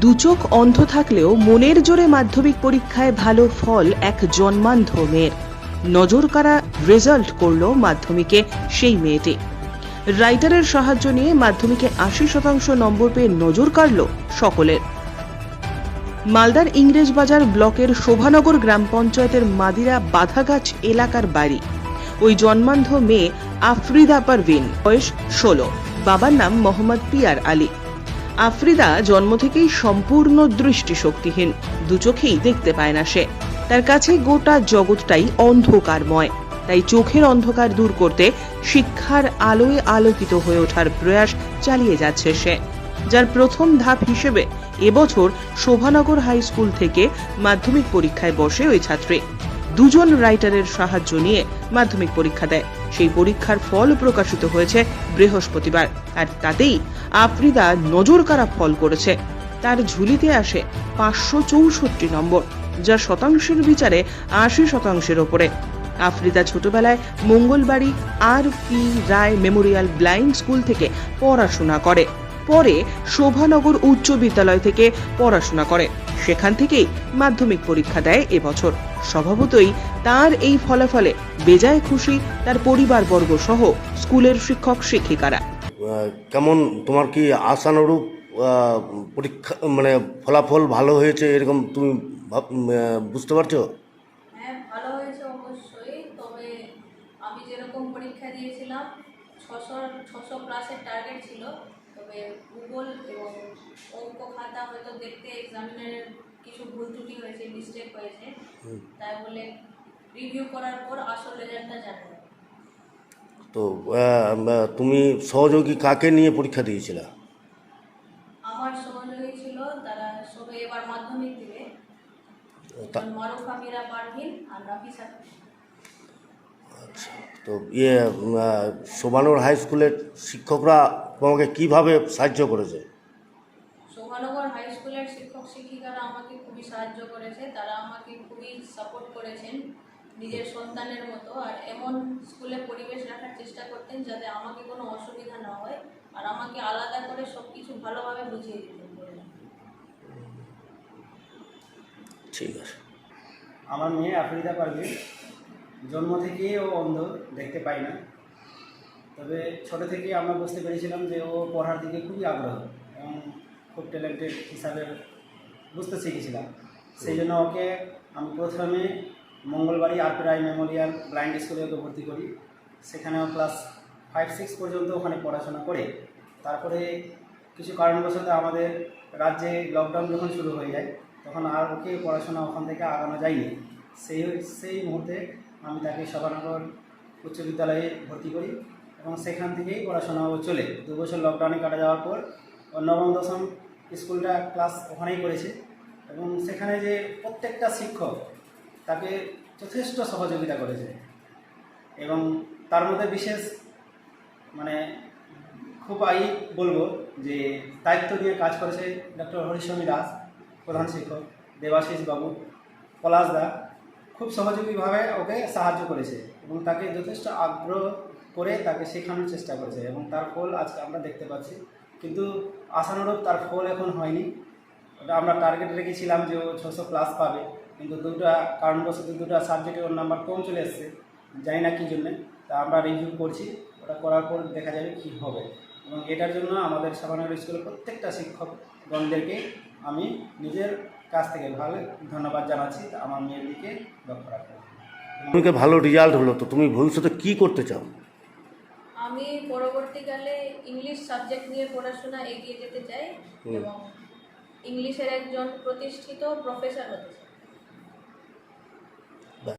দুচোখ অন্ধ থাকলেও মনের জোরে মাধ্যমিক পরীক্ষায় ভালো ফল এক জন্মান্ধ মেয়ের। নজর কাড়া রেজাল্ট করল মাধ্যমিকে সেই মেয়েটি। রাইটারের সাহায্য নিয়ে মাধ্যমিকে আশি শতাংশ নম্বর পেয়ে নজর কাড়ল সকলের। মালদার ইংরেজবাজার ব্লকের শোভানগর গ্রাম পঞ্চায়েতের মাদিরা বাধাগাছ এলাকার বাড়ি। ওই জন্মান্ধ মেয়ে আফরিদা পারভিন, বয়স ষোলো। বাবার নাম মোহাম্মদ পিয়ার আলী। আফরিদা জন্ম থেকেই সম্পূর্ণ দৃষ্টিশক্তিহীন। দু চোখেই দেখতে পায় না সে। তার কাছে গোটা জগৎটাই অন্ধকারময়। তাই চোখের অন্ধকার দূর করতে শিক্ষার আলোয় আলোকিত হয়ে ওঠার প্রয়াস চালিয়ে যাচ্ছে সে। যার প্রথম ধাপ হিসেবে এবছর শোভানগর হাই স্কুল থেকে মাধ্যমিক পরীক্ষায় বসে ওই ছাত্রী। দুজন রাইটারের সাহায্য নিয়ে মাধ্যমিক পরীক্ষা দেয়। সেই পরীক্ষার ফল প্রকাশিত হয়েছে বৃহস্পতিবার। আর তাতেই আফ্রিদা নজর কারা ফল করেছে। তার ঝুলিতে আসে পাঁচশো চৌষট্টি নম্বর, যা শতাংশের বিচারে আশি শতাংশের ওপরে। আফ্রিদা ছোটবেলায় Mangalbari R P Roy memorial blind school থেকে পড়াশোনা করে। পরে শোভানগর উচ্চ বিদ্যালয় থেকে পড়াশোনা করে। সেখান থেকেই মাধ্যমিক পরীক্ষা দেয় এবছর। স্বভাবতই তার এই ফলাফলে বেজায় খুশি তার পরিবারবর্গ সহ স্কুলের শিক্ষক শিক্ষিকারা। কেমন তোমার কি আশানুরূপ পরীক্ষা মানে ফলাফল ভালো হয়েছে এরকম তুমি বুঝতে পারছ? হ্যাঁ ভালো হয়েছে অবশ্যই। তবে আমি যেরকম পরীক্ষা দিয়েছিলাম ছশো ছশো প্লাসের টার্গেট ছিল। ভূগোল এবং অঙ্ক খাতা হয়তো দেখতে এক্সামিনারের কিছু ভুল ত্রুটি হয়েছে মিস্টেক হয়েছে তাই বলে রিভিউ করার পর আসল রেজাল্টটা জানা তো তুমি সহযোগী কাকে নিয়ে পরীক্ষা দিয়েছিলে? আমার সহযোগী ছিল তারা সবে এবার মাধ্যমিক দিবে। মারুফা মীরা পারভিন আর রাফিসা তো ইয়ে শোভানুর হাই স্কুলের শিক্ষকরা তোমাকে কীভাবে সাহায্য করেছে? শোভানগর হাই স্কুলের শিক্ষক শিক্ষিকারা আমাকে খুবই সাহায্য করেছে তারা আমাকে খুবই সাপোর্ট করেছেন নিজের সন্তানের মতো। আর এমন স্কুলে পরিবেশ রাখার চেষ্টা করতেন যাতে আমাকে কোনো অসুবিধা না হয় আর আমাকে আলাদা করে সব কিছু ভালোভাবে বুঝিয়ে দিতেন। ঠিক আছে। আমার মেয়ে আফরিদা পারভিন। জন্ম থেকেই ও অন্ধ, দেখতে পাই না। তবে ছোট থেকেই আমরা বুঝতে পেরেছিলাম যে ও পড়ার দিকে খুবই আগ্রহ এবং খুব ট্যালেন্টেড হিসাবে বুঝতে শিখেছিলাম। সেই জন্য ওকে আমি প্রথমে Mangalbari R Roy memorial blind স্কুলে ওকে ভর্তি করি। সেখানেও ক্লাস ফাইভ সিক্স পর্যন্ত ওখানে পড়াশোনা করে। তারপরে কিছু কারণবশত আমাদের রাজ্যে লকডাউন যখন শুরু হয়ে যায়, তখন আর ওকে পড়াশোনা ওখান থেকে আগানো যায়নি। সেই সেই মুহূর্তে আমি তাকে সভানগর উচ্চ বিদ্যালয়ে ভর্তি করি এবং সেখান থেকেই পড়াশোনা চলে। দু বছর লকডাউনে কাটা যাওয়ার পর নবম, দশম স্কুলটা ক্লাস ওখানেই করেছে এবং সেখানে যে প্রত্যেকটা শিক্ষক তাকে যথেষ্ট সহযোগিতা করেছে এবং তার মধ্যে বিশেষ মানে খুব আই বলব যে দায়িত্ব নিয়ে কাজ করেছে ডক্টর হরিস্বামী দাস, প্রধান শিক্ষক, দেবাশিস বাবু, পলাশ দা খুব সহযোগীভাবে ওকে সাহায্য করেছে এবং তাকে যথেষ্ট আগ্রহ করে তাকে শেখানোর চেষ্টা করেছে এবং তার ফল আজকে আমরা দেখতে পাচ্ছি। কিন্তু আশানুরূপ তার ফল এখন হয়নি। ওটা আমরা টার্গেট রেখেছিলাম যে ও ছশো প্লাস পাবে। কিন্তু দুটা কারণবশত দুটো সাবজেক্টে ওর নাম্বার কম চলে এসছে। জানি না কী জন্যে। তা আমরা রিভিউ করছি। ওটা করার পর দেখা যাবে কি হবে। এবং এটার জন্য আমাদের সাবানগর স্কুলের প্রত্যেকটা শিক্ষকগণদেরকে আমি নিজের কাছ থেকে ভালো ধন্যবাদ জানাচ্ছি আমার মেয়ের দিকে লক্ষ্য রাখার তোমাকে ভালো রেজাল্ট হলো তো তুমি ভবিষ্যতে কি করতে চাও? আমি পরবর্তীকালে ইংলিশ সাবজেক্ট নিয়ে পড়াশোনা এগিয়ে যেতে চাই এবং ইংলিশের একজন প্রতিষ্ঠিত প্রফেসর হতে চাই।